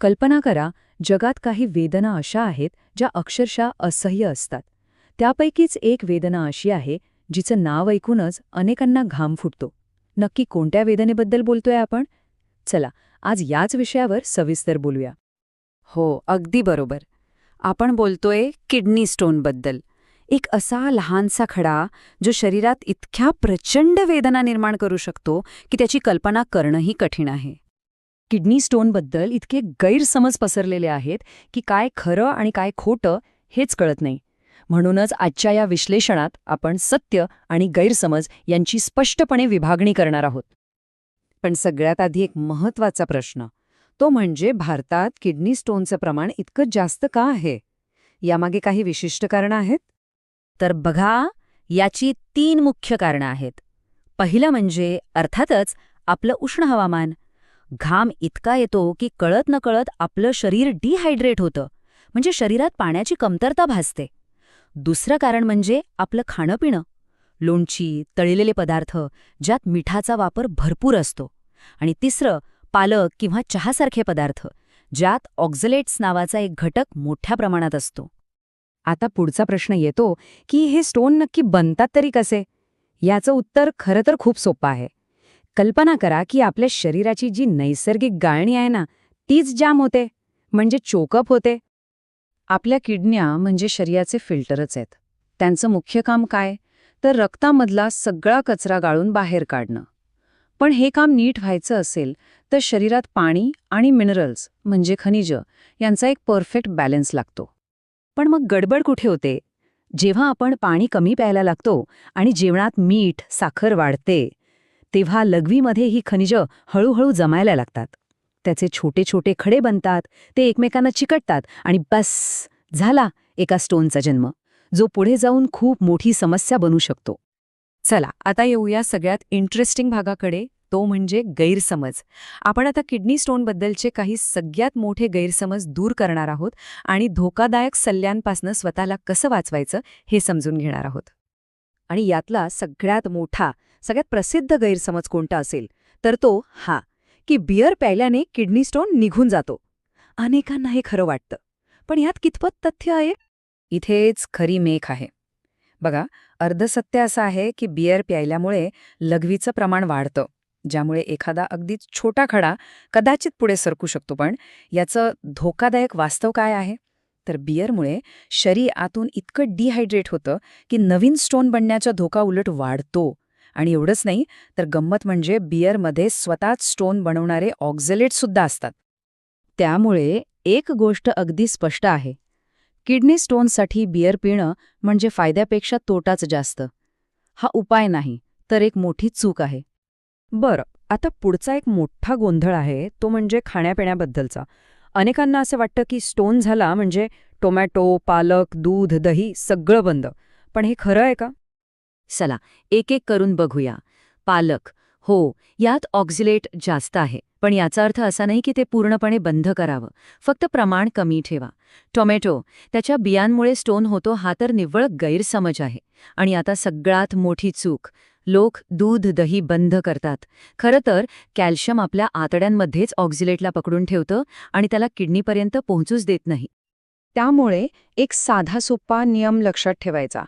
कल्पना करा जगात काही वेदना अशा आहेत ज्या अक्षरशः असह्य असतात. त्यापैकीच एक वेदना अशी आहे जिचं नाव ऐकूनच अनेकांना घाम फुटतो. नक्की कोणत्या वेदनेबद्दल बोलतोय आपण? चला आज याच विषयावर सविस्तर बोलूया. हो अगदी बरोबर. आपण बोलतोय किडनी स्टोनबद्दल. एक असा लहानसा खडा जो शरीरात इतक्या प्रचंड वेदना निर्माण करू शकतो की त्याची कल्पना करणंही कठीण आहे. किडनी स्टोनबद्दल इतके गैरसमज पसरलेले आहेत की काय खरं आणि काय खोटं हेच कळत नाही. म्हणूनच आजच्या या विश्लेषणात आपण सत्य आणि गैरसमज यांची स्पष्टपणे विभागणी करणार आहोत. पण सगळ्यात आधी एक महत्त्वाचा प्रश्न. तो म्हणजे भारतात किडनी स्टोनचं प्रमाण इतकं जास्त का आहे? यामागे काही विशिष्ट कारणं आहेत? तर बघा याची तीन मुख्य कारणं आहेत. पहिलं म्हणजे अर्थातच आपलं उष्ण हवामान. घाम इतका येतो की कळत नकळत आपलं शरीर डिहायड्रेट होतं. म्हणजे शरीरात पाण्याची कमतरता भासते. दुसरं कारण म्हणजे आपलं खाणं पिणं लोणची तळलेले पदार्थ ज्यात मिठाचा वापर भरपूर असतो. आणि तिसरं पालक किंवा चहासारखे पदार्थ ज्यात ऑक्झलेट्स नावाचा एक घटक मोठ्या प्रमाणात असतो. आता पुढचा प्रश्न येतो की हे स्टोन नक्की बनतात तरी कसे? याचं उत्तर खरं तर खूप सोपं आहे. कल्पना करा की आपल्या शरीराची जी नैसर्गिक गाळणी आहे ना तीच जाम होते म्हणजे चोकअप होते. आपल्या किडन्या म्हणजे शरीराचे फिल्टरच आहेत. त्यांचं मुख्य काम काय? तर रक्तामधला सगळा कचरा गाळून बाहेर काढणं. पण हे काम नीट व्हायचं असेल तर शरीरात पाणी आणि मिनरल्स म्हणजे खनिज यांचा एक परफेक्ट बॅलन्स लागतो. पण मग गडबड कुठे होते? जेव्हा आपण पाणी कमी प्यायला लागतो आणि जेवणात मीठ साखर वाढते तेव्हा लघवीमध्ये ही खनिजं हळूहळू जमायला लागतात. त्याचे छोटे छोटे खडे बनतात ते एकमेकांना चिकटतात आणि बस झाला एका स्टोनचा जन्म जो पुढे जाऊन खूप मोठी समस्या बनू शकतो. चला आता येऊया सगळ्यात इंटरेस्टिंग भागाकडे तो म्हणजे गैरसमज. आपण आता किडनी स्टोनबद्दलचे काही सगळ्यात मोठे गैरसमज दूर करणार आहोत आणि धोकादायक सल्ल्यांपासून स्वतःला कसं वाचवायचं हे समजून घेणार आहोत. आणि यातला सगळ्यात मोठा सगळ्यात प्रसिद्ध गैरसमज कोणता असेल? तर तो हा की बियर प्यायल्याने किडनी स्टोन निघून जातो. अनेकांना हे खरं वाटतं. पण यात कितपत तथ्य आहे? इथेच खरी मेख आहे. बघा अर्धसत्य असं आहे की बियर प्यायल्यामुळे लघवीचं प्रमाण वाढतं ज्यामुळे एखादा अगदीच छोटा खडा कदाचित पुढे सरकू शकतो. पण याचं धोकादायक वास्तव काय आहे? तर बियरमुळे शरीर आतून इतकं डिहायड्रेट होतं की नवीन स्टोन बनण्याचा धोका उलट वाढतो. आणि एवढंच नाही तर गंमत म्हणजे बियरमध्ये स्वतःच स्टोन बनवणारे ऑक्झलेटसुद्धा असतात. त्यामुळे एक गोष्ट अगदी स्पष्ट आहे. किडनी स्टोनसाठी बियर पिणं म्हणजे फायद्यापेक्षा तोटाच जास्त. हा उपाय नाही तर एक मोठी चूक आहे. बरं आता पुढचा एक मोठा गोंधळ आहे तो म्हणजे खाण्यापिण्याबद्दलचा. अनेकांना असं वाटतं की स्टोन झाला म्हणजे टोमॅटो पालक दूध दही सगळं बंद. पण हे खरं आहे का? चला एक एक करून बघूया. पालक हो यात ऑक्झिलेट जास्त आहे पण याचा अर्थ असा नाही की ते पूर्णपणे बंद करावं. फक्त प्रमाण कमी ठेवा. टोमॅटो त्याच्या बियांमुळे स्टोन होतो हा तर निव्वळ गैरसमज आहे. आणि आता सगळ्यात मोठी चूक लोक दूध दही बंद करतात. खरं तर कॅल्शियम आपल्या आतड्यांमध्येच ऑक्झिलेटला पकडून ठेवतं आणि त्याला किडनीपर्यंत पोहोचूच देत नाही. त्यामुळे एक साधा सोपा नियम लक्षात ठेवायचा.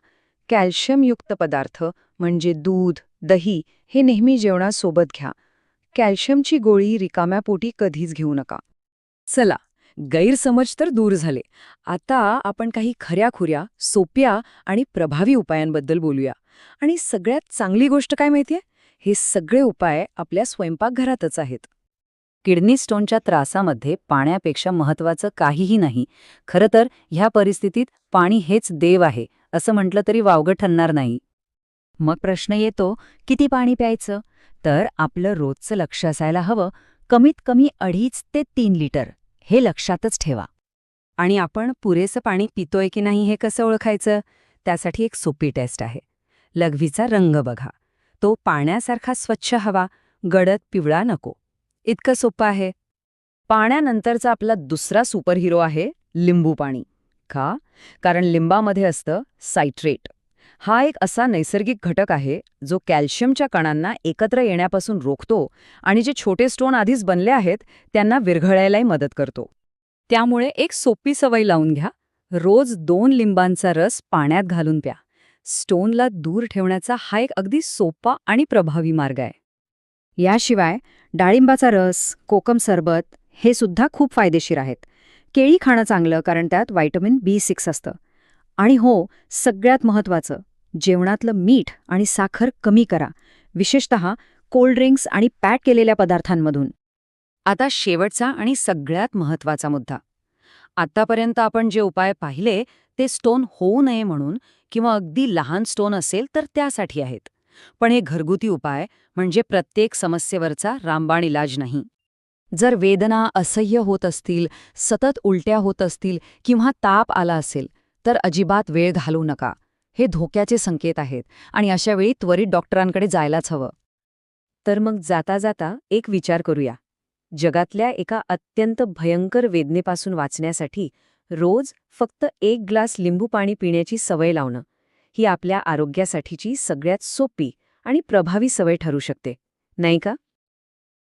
कॅल्शियमयुक्त पदार्थ म्हणजे दूध दही हे नेहमी जेवणासोबत घ्या. कॅल्शियमची गोळी रिकाम्या पोटी कधीच घेऊ नका. चला गैरसमज तर दूर झाले. आता आपण काही खऱ्याखुऱ्या सोप्या आणि प्रभावी उपायांबद्दल बोलूया. आणि सगळ्यात चांगली गोष्ट काय माहितीये? हे सगळे उपाय आपल्या स्वयंपाकघरातच आहेत. किडनी स्टोनच्या त्रासामध्ये पाण्यापेक्षा महत्वाचं काहीही नाही. खरं तर ह्या परिस्थितीत पाणी हेच देव आहे. असं म्हटलं तरी वावगं ठरणार नाही. मग प्रश्न येतो किती पाणी प्यायचं? तर आपलं रोजचं लक्ष असायला हवं कमीत कमी अडीच ते तीन लिटर हे लक्षातच ठेवा. आणि आपण पुरेसं पाणी पितोय की नाही हे कसं ओळखायचं? त्यासाठी एक सोपी टेस्ट आहे. लघवीचा रंग बघा. तो पाण्यासारखा स्वच्छ हवा गडद पिवळा नको. इतकं सोपं आहे. पाण्यानंतरचा आपला दुसरा सुपरहिरो आहे लिंबू पाणी. का कारण लिंबामध्ये असतं सायट्रेट. हा एक असा नैसर्गिक घटक आहे जो कॅल्शियमच्या कणांना एकत्र येण्यापासून रोखतो आणि जे छोटे स्टोन आधीच बनले आहेत त्यांना विरघळायलाही मदत करतो. त्यामुळे एक सोपी सवय लावून घ्या. रोज दोन लिंबांचा रस पाण्यात घालून प्या. स्टोनला दूर ठेवण्याचा हा एक अगदी सोपा आणि प्रभावी मार्ग आहे. याशिवाय डाळिंबाचा रस कोकम सरबत हे सुद्धा खूप फायदेशीर आहेत. केळी खाणं चांगलं कारण त्यात व्हायटमिन बी सिक्स असतं. आणि हो सगळ्यात महत्त्वाचं जेवणातलं मीठ आणि साखर कमी करा विशेषत कोल्ड ड्रिंक्स आणि पॅक केलेल्या पदार्थांमधून. आता शेवटचा आणि सगळ्यात महत्त्वाचा मुद्दा. आत्तापर्यंत आपण जे उपाय पाहिले ते स्टोन होऊ नये म्हणून किंवा अगदी लहान स्टोन असेल तर त्यासाठी आहेत. पण हे घरगुती उपाय म्हणजे प्रत्येक समस्येवरचा रामबाण इलाज नाही. जर वेदना असह्य होत असतील सतत उलट्या होत असतील किंवा ताप आला असेल तर अजिबात वेळ घालवू नका. हे धोक्याचे संकेत आहेत आणि अशावेळी त्वरित डॉक्टरांकडे जायलाच हवं. तर मग जाता जाता एक विचार करूया. जगातल्या एका अत्यंत भयंकर वेदनेपासून वाचण्यासाठी रोज फक्त एक ग्लास लिंबू पाणी पिण्याची सवय लावणं ही आपल्या आरोग्यासाठीची सगळ्यात सोपी आणि प्रभावी सवय ठरू शकते. नाही का?